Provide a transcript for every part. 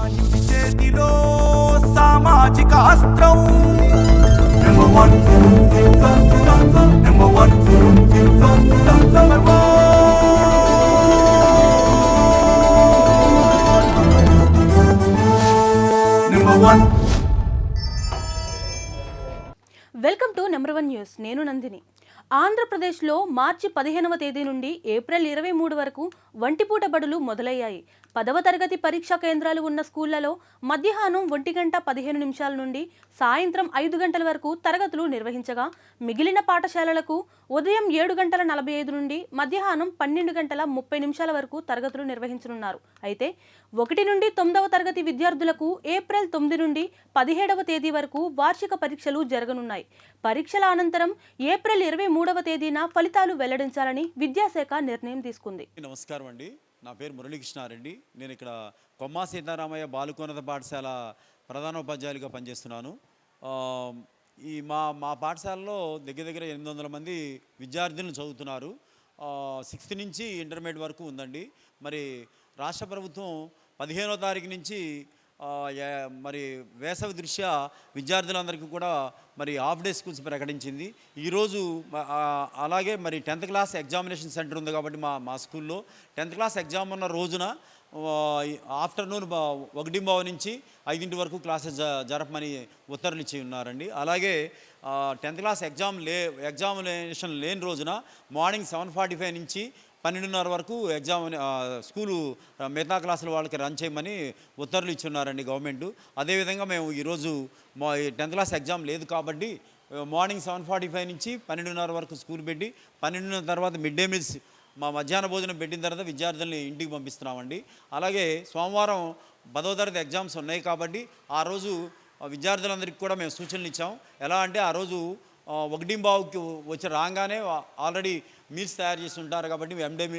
సామాన్యుడి చేతిలో సామాజిక అస్త్రం Number one, welcome to number one news నేను నందిని ఆంధ్రప్రదేశ్లో మార్చి పదిహేనవ తేదీ నుండి ఏప్రిల్ ఇరవై మూడు వరకు వంటిపూట బడులు మొదలయ్యాయి. పదవ తరగతి పరీక్షా కేంద్రాలు ఉన్న స్కూళ్ళలో మధ్యాహ్నం ఒంటి గంట పదిహేను నిమిషాల నుండి సాయంత్రం ఐదు గంటల వరకు తరగతులు నిర్వహించగా మిగిలిన పాఠశాలలకు ఉదయం ఏడు గంటల నలభై ఐదు నుండి మధ్యాహ్నం పన్నెండు గంటల ముప్పై నిమిషాల వరకు తరగతులు నిర్వహించనున్నారు. అయితే ఒకటి నుండి తొమ్మిదవ తరగతి విద్యార్థులకు ఏప్రిల్ తొమ్మిది నుండి పదిహేడవ తేదీ వరకు వార్షిక పరీక్షలు జరగనున్నాయి. పరీక్షల అనంతరం ఏప్రిల్ ఇరవై మూడవ తేదీన ఫలితాలు వెల్లడించాలని విద్యాశాఖ నిర్ణయం తీసుకుంది. నమస్కారం అండి. నా పేరు మురళీకృష్ణారెడ్డి. నేను ఇక్కడ కొమ్మా సీతారామయ్య బాలుకోన్నత పాఠశాల ప్రధానోపాధ్యాయులుగా పనిచేస్తున్నాను. ఈ మా మా పాఠశాలలో దగ్గర దగ్గర ఎనిమిది వందల మంది విద్యార్థులను చదువుతున్నారు. సిక్స్త్ నుంచి ఇంటర్మీడియట్ వరకు ఉందండి. మరి రాష్ట్ర ప్రభుత్వం పదిహేనో తారీఖు నుంచి మరి వేసవి దృష్ట్యా విద్యార్థులందరికీ కూడా మరి హాఫ్ డే స్కూల్స్ ప్రకటించింది. ఈరోజు అలాగే మరి టెన్త్ క్లాస్ ఎగ్జామినేషన్ సెంటర్ ఉంది కాబట్టి మా మా స్కూల్లో. టెన్త్ క్లాస్ ఎగ్జామ్ ఉన్న రోజున ఆఫ్టర్నూన్ బా- ఒకటి నుంచి ఐదింటి వరకు క్లాసెస్ జ- జరపమని ఉత్తర్వులు ఇచ్చి ఉన్నారండి. అలాగే టెన్త్ క్లాస్ ఎగ్జామ్ లే ఎగ్జామినేషన్ లేని రోజున మార్నింగ్ సెవెన్ ఫార్టీ ఫైవ్ నుంచి పన్నెండున్నర వరకు ఎగ్జామ్ స్కూలు మిగతా క్లాసుల వాళ్ళకి రన్ చేయమని ఉత్తర్వులు ఇచ్చున్నారండి గవర్నమెంట్. అదేవిధంగా మేము ఈరోజు మా టెన్త్ క్లాస్ ఎగ్జామ్ లేదు కాబట్టి మార్నింగ్ సెవెన్ ఫార్టీ ఫైవ్ నుంచి పన్నెండున్నర వరకు స్కూల్ పెట్టి పన్నెండున్నర తర్వాత మిడ్ డే మీల్స్ మా మధ్యాహ్న భోజనం పెట్టిన తర్వాత విద్యార్థుల్ని ఇంటికి పంపిస్తున్నామండి. అలాగే సోమవారం పదో తరగతి ఎగ్జామ్స్ ఉన్నాయి కాబట్టి ఆ రోజు విద్యార్థులందరికీ కూడా మేము సూచనలు ఇచ్చాం. ఎలా అంటే ఆ రోజు ఆ, వచ్చి రాగానే ఆల్రెడీ మీల్స్ తయారు చేసి ఉంటారు కాబట్టి ఎండిఎం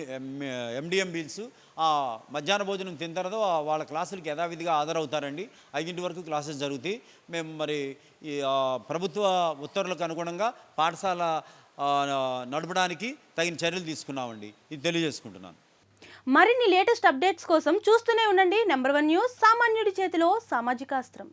ఎండిఎం మీల్స్ ఆ మధ్యాహ్న భోజనం తిన్న తర్వాత వాళ్ళ క్లాసులకి యథావిధిగా హాజరవుతారండి. ఐదింటి వరకు క్లాసెస్ జరుగుతాయి. మేము మరి ఈ ప్రభుత్వ ఉత్తర్వులకు అనుగుణంగా పాఠశాల నడపడానికి తగిన చర్యలు తీసుకున్నామండి. ఇది తెలియజేసుకుంటున్నాను. మరిన్ని లేటెస్ట్ అప్డేట్స్ కోసం చూస్తూనే ఉండండి. నెంబర్ వన్ న్యూస్ సామాన్యుడి చేతిలో సామాజిక అస్త్రం.